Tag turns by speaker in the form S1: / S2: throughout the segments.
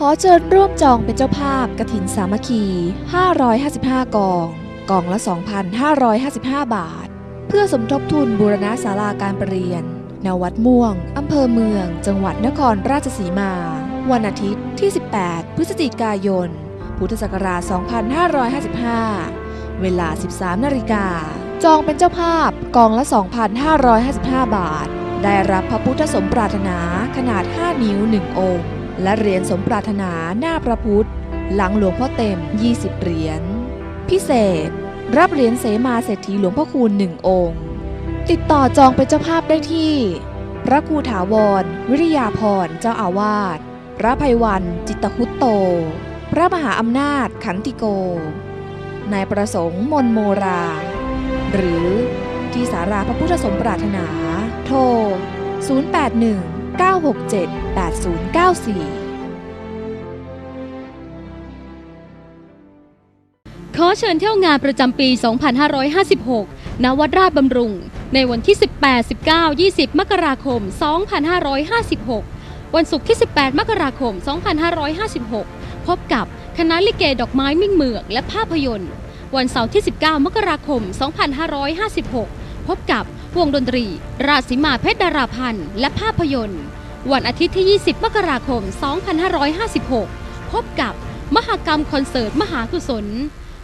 S1: ขอเชิญร่วมจองเป็นเจ้าภาพกระถินสามัคคี 555 กอง กองละ 2,555 บาท เพื่อสมทบทุนบูรณะศาลาการประเรียนณวัดม่วง อำเภอเมือง จังหวัดนครราชสีมา วันอาทิตย์ที่ 18 พฤศจิกายน พุทธศักราช 2555 เวลา 13 นาฬิกา จองเป็นเจ้าภาพกองละ 2,555 บาท ได้รับพระพุทธสมปรารถนาขนาด 5 นิ้ว 1 องค์ และเหรียญสมปรารถนาหน้าพระพุทธ หลังหลวงพ่อเต็ม 20 เหรียญ พิเศษ รับเหรียญเสมาเศรษฐีหลวงพ่อคูณ1องค์ ติดต่อจองเป็นเจ้าภาพได้ที่ พระครูถาวร วิริยาพรเจ้าอาวาส พระภัยวัน จิตตคุตโต พระมหาอำนาจขันติโก นายประสงค์มนโมรา หรือที่สาราพระพุทธสมปรารถนา โทร 081 967 8094
S2: ขอเชิญเที่ยวงานประจำปี 2556 ณ วัดราชบำรุง ในวันที่ 18 19 20 มกราคม 2556 วันศุกร์ที่ 18 มกราคม 2556 พบกับคณะลิเกดอกไม้มิ่งเมือกและภาพยนตร์ วันเสาร์ที่ 19 มกราคม 2556 พบกับวงดนตรี ราชสีมาเพชรดาราพันธ์และภาพยนตร์ วันอาทิตย์ที่ 20 มกราคม 2556 พบกับมหกรรมคอนเสิร์ตมหากุศล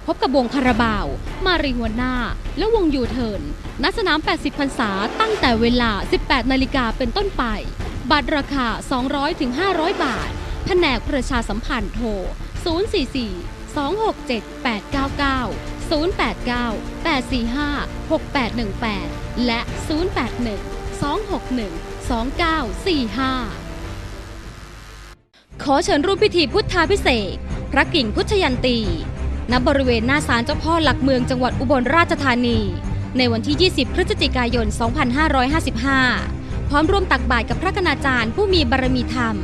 S2: พบกับวงคาราบาว มารีหัวหน้า และวงยูเทิร์นณสนาม 80 พรรษาตั้งแต่เวลา 18 นาฬิกาเป็นต้นไป บัตรราคา 200ถึง500 บาท แผนกประชาสัมพันธ์โทร 044 267 899 089 845 6818 และ 081 261 2945 ขอเชิญร่วมพิธีพุทธาพิเศษพระกิ่งพุทธยันตี ณ บริเวณหน้าศาลเจ้าพ่อหลักเมืองจังหวัดอุบลราชธานี ในวันที่ 20 พฤศจิกายน 2555 พร้อมร่วมตักบาตรกับพระคณาจารย์ผู้มีบารมีธรรม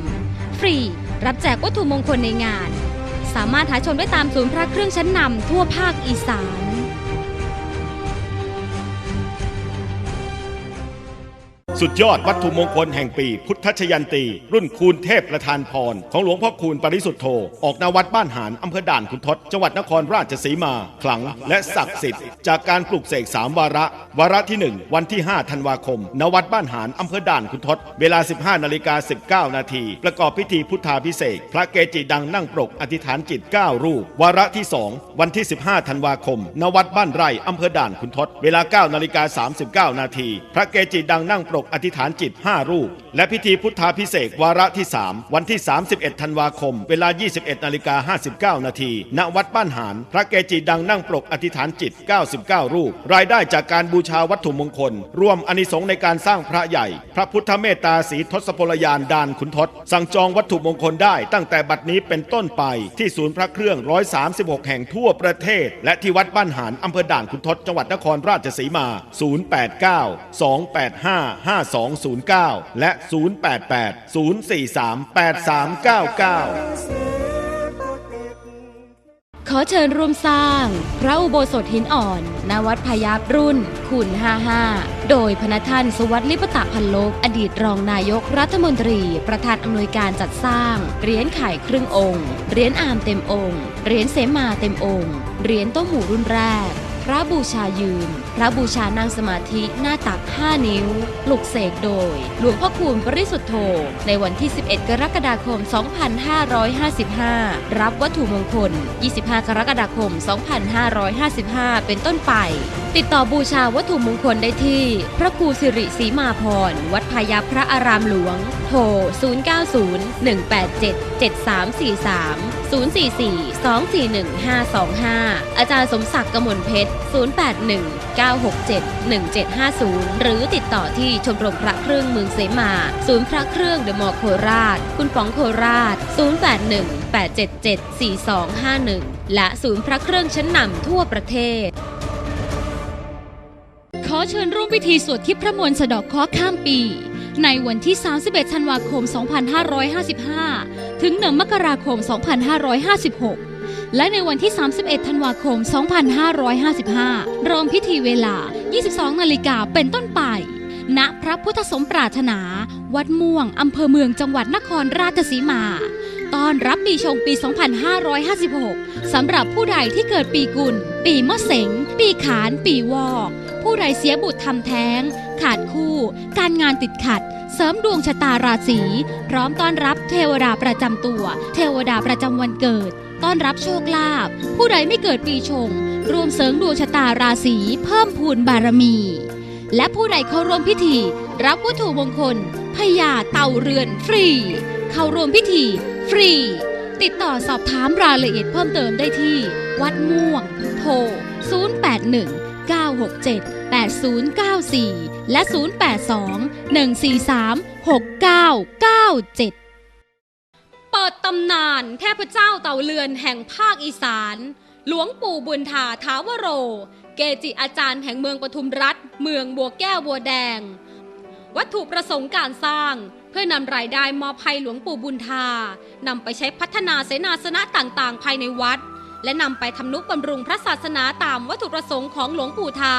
S2: ฟรี รับแจกวัตถุมงคลในงาน สามารถหาชมได้ตามศูนย์พระเครื่องชั้นนำทั่วภาคอีสาน
S3: สุดยอดวัตถุมงคลแห่งปี พุทธชยันตี รุ่นคูณเทพประธานพร ของหลวงพ่อคูณปริสุทธโธ ออกนาวัดบ้านหานอำเภอด่านขุนทดจังหวัดนครราชสีมา ขลังและศักดิ์สิทธิ์จากการปลูกเสกสามวาระ วาระที่ 1 วันที่ 5 ธันวาคมณวัดบ้านหานอำเภอด่านขุนทดเวลา 15นาฬิกา19นาทีประกอบพิธีพุทธาพิเศษพระเกจิดังนั่งปรกอธิษฐานจิต 9 รูป วาระที่ 2 วันที่ 15ธันวาคมณวัดบ้านไร่อำเภอด่านขุนทดเวลา9นาฬิกา39นาทีพระเกจิดังนั่งปรกอธิษฐานจิต 5 รูป และพิธีพุทธาพิเศษวาระที่ 3 วันที่ 31 ธันวาคม เวลา 21นาฬิกา59 นาที ณ วัดบ้านหาน พระเกจิดังนั่งปรกอธิษฐานจิต 99 รูป รายได้จากการบูชาวัตถุมงคล ร่วมอนิสงส์ในการสร้างพระใหญ่ พระพุทธเมตตาสีทศพลยานดานขุนทศ สั่งจองวัตถุมงคลได้ ตั้งแต่บัดนี้เป็นต้นไปที่ศูนย์พระเครื่อง 136 แห่งทั่วประเทศ และที่วัดบ้านหานอำเภอด่านขุนทศจังหวัดนครราชสีมา 089 285 5209 และ 088 043 8399
S2: ขอเชิญร่วมสร้าง พระอุโบสถหินอ่อน ณ วัดพยาบรุ่น ขุน55 โดยพระท่านสวัสดิ์ลิปตะพันลบอดีตรองนายกรัฐมนตรี ประธานอำนวยการจัดสร้าง เหรียญไข่ครึ่งองค์ เหรียญอามเต็มองค์ เหรียญเสมาเต็มองค์ เหรียญโต้มหูรุ่นแรก ระบูชายืน พระบูชานั่งสมาธิหน้าตัก 5 นิ้ว ปลุกเสกโดย หลวงพ่อคูณปริสุทธโธ ในวันที่ 11 กรกฎาคม 2555 รับวัตถุมงคล 25 กรกฎาคม 2555 เป็นต้นไปติดต่อบูชาวัตถุมงคลได้ที่ พระครูสิริศรีมาพร วัดพายาพระอารามหลวง โทร 090 187 7343 044 241 525 อาจารย์สมศักดิ์กมลเพชร 081 967 1750 หรือติดต่อที่ชมรมพระเครื่องเมืองเสมา ศูนย์พระเครื่องเดอะมอลล์โคราช คุณป๋องโคราช 081 877 4251 และศูนย์พระเครื่องชั้นนำทั่วประเทศ เชิญร่วมพิธีสวดทิพย์พระมวลสะดอกเคราะห์ข้ามปี ในวันที่ 31 ธันวาคม 2555 ถึง 1 มกราคม 2556 และในวันที่ 31 ธันวาคม 2555รวมพิธีเวลา 22 นาฬิกาเป็นต้นไป ณ พระพุทธสมปรารถนา วัดม่วง อำเภอเมืองจังหวัดนครราชสีมาต้อนรับปีชงปี 2556 สำหรับผู้ใดที่เกิดปีกุล ปีมะเสง ปีขาน ปีวอกผู้ใดเสียบุตรทำแท้ง ขาดคู่ การงานติดขัด เสริมดวงชะตาราศี พร้อมต้อนรับเทวดาประจำตัว เทวดาประจำวันเกิด ต้อนรับโชคลาภผู้ใดไม่เกิดปีชงรวมเสริมดวงชะตาราศีเพิ่มพูนบารมี และผู้ใดเข้าร่วมพิธี รับวัตถุมงคลพญาเต่าเรือนฟรี เข้าร่วมพิธี ฟรี ติดต่อสอบถามรายละเอียดเพิ่มเติมได้ที่ วัดม่วง โทร 081 967 8094 และ 082 143 6997 เปิดตำนานเทพเจ้าเต่าเรือนแห่งภาคอีสาน หลวงปู่บุญธาท้าวโร เกจิอาจารย์แห่งเมืองปทุมรัฐ เมืองบัวแก้วบัวแดง วัตถุประสงค์การสร้างเพื่อนำรายได้มอบให้หลวงปู่บุญธานำไปใช้พัฒนาเสนาสนะต่างๆ ภายในวัด และนำไปทำนุบำรุงพระศาสนาตามวัตถุประสงค์ของหลวงปู่ทา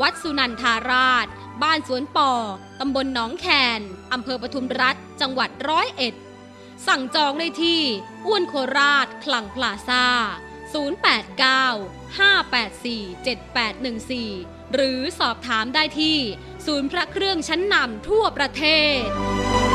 S2: วัดสุนันทาราช บ้านสวนปอตำบลหนองแคนอำเภอปทุมรัฐ จังหวัดร้อยเอ็ด สั่งจองได้ที่ อ้วนโคราช คลังพลาซ่า089 584 7814 หรือสอบถามได้ที่ ศูนย์พระเครื่องชั้นนำทั่วประเทศ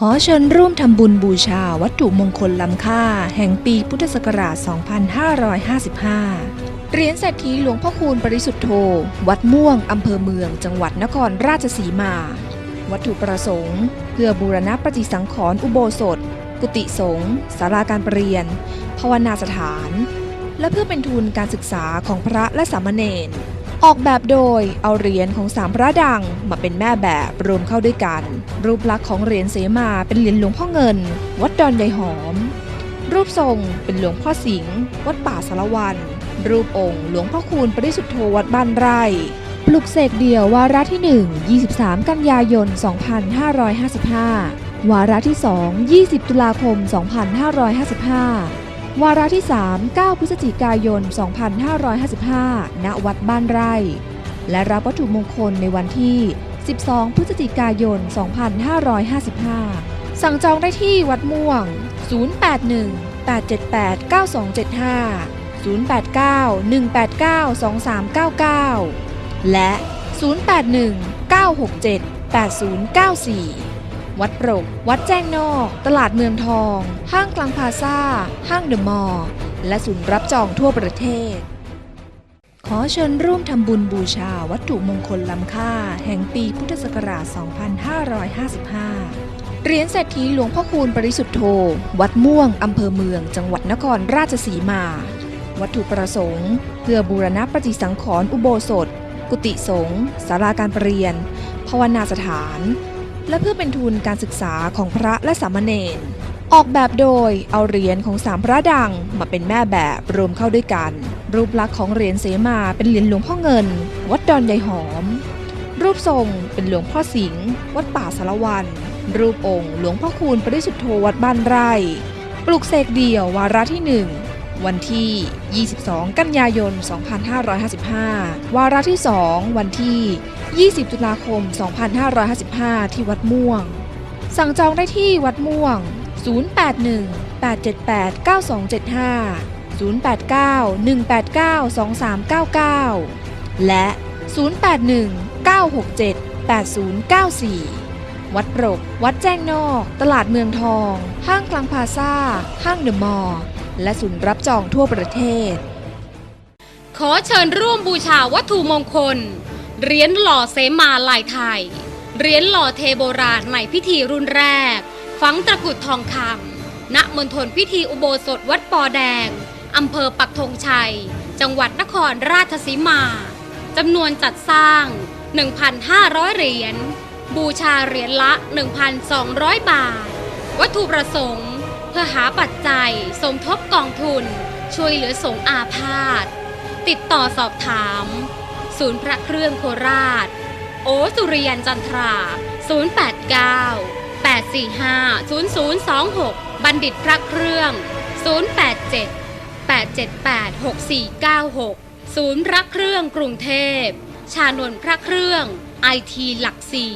S1: ขอเชิญร่วมทำบุญบูชาวัตถุมงคลล้ำค่า แห่งปีพุทธศักราช 2555 เหรียญเศรษฐีหลวงพ่อคูณปริสุทธโธ วัดม่วง อำเภอเมือง จังหวัดนครราชสีมา วัตถุประสงค์ เพื่อบูรณะปฏิสังขรณ์อุโบสถ กุฏิสงฆ์ศาลาการประเรียน ภาวนาสถาน และเพื่อเป็นทุนการศึกษาของพระและสามเณร ออกแบบโดยเอาเหรียญของสามพระดังมาเป็นแม่แบบรวมเข้าด้วยกัน รูปลักษณ์ของเหรียญเสมาเป็นเหรียญหลวงพ่อเงิน วัดดอนยายหอม รูปทรงเป็นหลวงพ่อสิงห์วัดป่าสารวัน รูปองค์หลวงพ่อคูณปริสุทธโธวัดบ้านไร่ปลุกเสกเดี่ยววาระที่ 1 23 กันยายน 2555 วาระที่ 2 20 ตุลาคม 2555 วาระที่ 3 9 พฤศจิกายน 2555 ณ วัดบ้านไร่ และรับวัตถุมงคลในวันที่ 12 พฤศจิกายน 2555 สั่งจองได้ที่วัดม่วง 081 878 9275 089 189 2399 และ 081 967 8094 วัดปรกวัดแจ้งนอก ตลาดเมืองทอง ห้างกลางพาซ่าห้างเดอะมอลล์และศูนย์รับจองทั่วประเทศ ขอเชิญร่วมทำบุญบูชาวัตถุมงคลล้ำค่า แห่งปีพุทธศักราช 2555เหรียญเศรษฐีหลวงพ่อคูณปริสุทธโธ วัดม่วง อำเภอเมือง จังหวัดนครราชสีมา วัตถุประสงค์ เพื่อบูรณะปฏิสังขรณ์อุโบสถ กุฏิสงฆ์ศาลาการประเรียน ภาวนาสถาน และเพื่อเป็นทุนการศึกษาของพระและสามเณรออกแบบโดยเอาเหรียญของสามพระดังมาเป็นแม่แบบรวมเข้าด้วยกัน รูปลักษณ์ของเหรียญเสมาเป็นเหรียญหลวงพ่อเงิน วัดดอนยายหอม รูปทรงเป็นหลวงพ่อสิงห์วัดป่าสารวัน รูปองค์หลวงพ่อคูณปริสุทธโธวัดบ้านไร่ ปลุกเสกเดี่ยววาระที่1วันที่ 22 กันยายน 2555 วาระที่ 2 วันที่ 20 ตุลาคม 2555 ที่วัดม่วง สั่งจองได้ที่วัดม่วง 081 878 9275 089 189 2399 และ 081 967 8094 วัดปรก วัดแจ้งนอก ตลาดเมืองทอง ห้างกลางพาซ่าห้างเดอะมอลล์และศูนย์รับจองทั่วประเทศ
S2: ขอเชิญร่วมบูชาวัตถุมงคล เหรียญหล่อเสมาลายไทย เหรียญหล่อเทโบราณในพิธีรุ่นแรก ฝังตะกุดทองคำณมณฑลพิธีอุโบสถวัดปอแดงอำเภอปักธงชัย จังหวัดนครราชสีมาจำนวนจัดสร้าง 1,500 เหรียญ บูชาเหรียญละ 1,200 บาท วัตถุประสงค์ เพื่อหาปัจจัยสมทบกองทุน ช่วยเหลือสงอาพาธ ติดต่อสอบถาม ศูนย์พระเครื่องโคราช โอสุริยันจันทรา 089 845 0026 บัณฑิตพระเครื่อง 087 878 6496 ศูนย์พระเครื่องกรุงเทพ ชานนพระเครื่องไอทีหลักสี่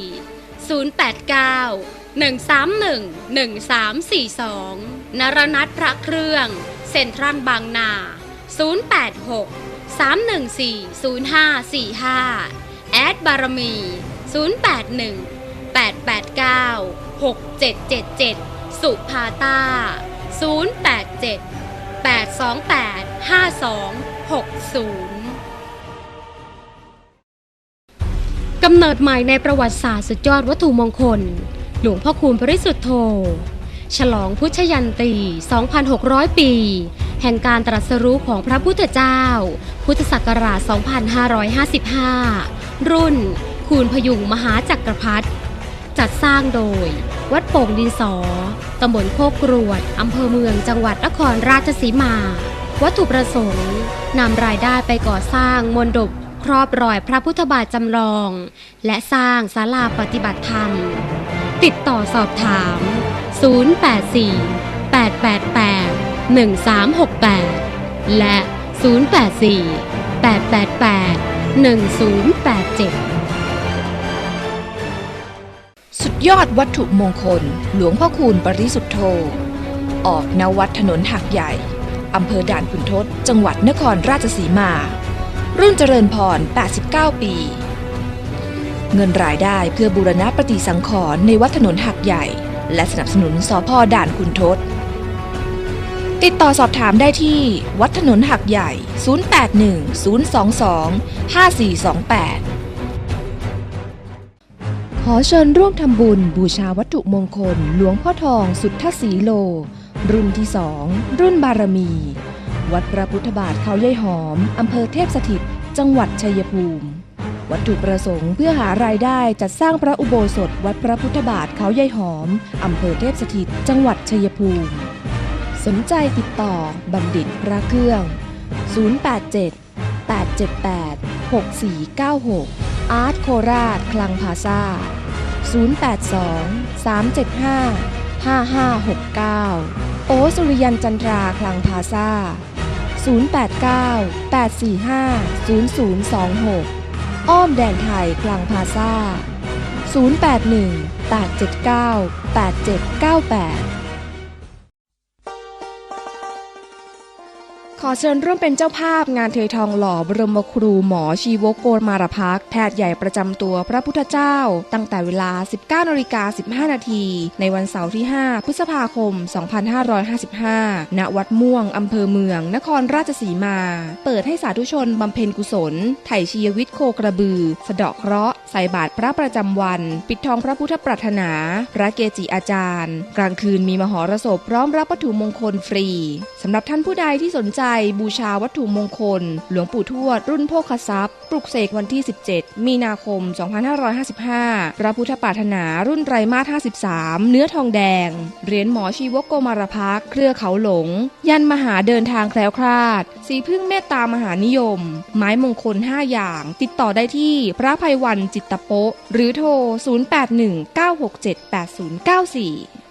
S2: 089 131 1342 นรนัทพระเครื่อง เซ็นทรัลบางนา 086 314 0545 แอดบารมี 081 889 6777 สุภาตา 087 828 5260กำเนิดใหม่ในประวัติศาสตร์สุดยอดวัตถุมงคล หลวงพ่อคูณปริสุทธโธ ฉลองพุทธยันตี 2,600 ปี แห่งการตรัสรู้ของพระพุทธเจ้า พุทธศักราช 2555 รุ่น คูณพยุงมหาจักรพรรดิจัดสร้างโดย วัดโป่งดินสอ ตำบลโคกกรวด อำเภอเมืองจังหวัดนครราชสีมา วัตถุประสงค์นำรายได้ไปก่อสร้างมนดบครอบรอยพระพุทธบาทจำลอง และสร้างศาลาปฏิบัติธรรม ติดต่อสอบถาม 084 888 1368 และ 084 888 1087
S1: สุดยอดวัตถุมงคล หลวงพ่อคูณปริสุทธโธ ออกนวัดถนนหักใหญ่ อำเภอด่านขุนทดจังหวัดนครราชสีมา รุ่นเจริญพร 89 ปี เงินรายได้เพื่อบูรณะปฏิสังขรณ์ในวัดถนนหักใหญ่ และสนับสนุนสพด่านขุนทด ติดต่อสอบถามได้ที่ วัดถนนหักใหญ่ 081 022 5428 ขอเชิญร่วมทำบุญบูชาวัตถุมงคล หลวงพ่อทองสุทธสีโล รุ่นที่สองรุ่นบารมี วัดพระพุทธบาทเขาย่อยหอม อำเภอเทพสถิต จังหวัดชัยภูมิ วัตถุประสงค์เพื่อหารายได้จัดสร้างพระอุโบสถ วัดพระพุทธบาทเขาย่อยหอม อำเภอเทพสถิต จังหวัดชัยภูมิ สนใจติดต่อบัณฑิตพระเครื่อง 087 878 6496 อาร์ตโคราชคลังพาซา082 375 5569 โอสุริยันจันทราคลังพาซา089 845 0026 อ้อมแดนไทยคลังพาซา081 879 8798 ขอเชิญร่วมเป็นเจ้าภาพงานเทยทองหล่อบรมครูหมอชีวโกนมารพักแพทย์ใหญ่ประจำตัวพระพุทธเจ้า ตั้งแต่เวลา 19นาฬิกา15 นาที ในวันเสาร์ที่ 5 พฤษภาคม 2555 ณ วัดม่วงอำเภอเมือง นครราชสีมา เปิดให้สาธุชนบำเพ็ญกุศล ไถ่ชีวิตโคกระบือ สะเดาะเคราะห์ใส่บาตรพระประจำวัน ปิดทองพระพุทธปรารถนา พระเกจิอาจารย์ กลางคืนมีมหรสพพร้อมรับวัตถุมงคลฟรีสำหรับท่านผู้ใดที่สนใจบูชาวัตถุมงคล หลวงปู่ทวด รุ่นโภคทรัพย์ ปลุกเสกวันที่ 17 มีนาคม 2555 พระพุทธปารถนารุ่นไตรมาส 53 เนื้อทองแดง เหรียญหมอชีวโกมารพัก เครือเขาหลง ยันมหาเดินทางแคล้วคลาด สีพึ่งเมตตามหานิยม ไม้มงคล 5 อย่าง ติดต่อได้ที่พระภัยวันจิตตโปะหรือโทร 081 967 8094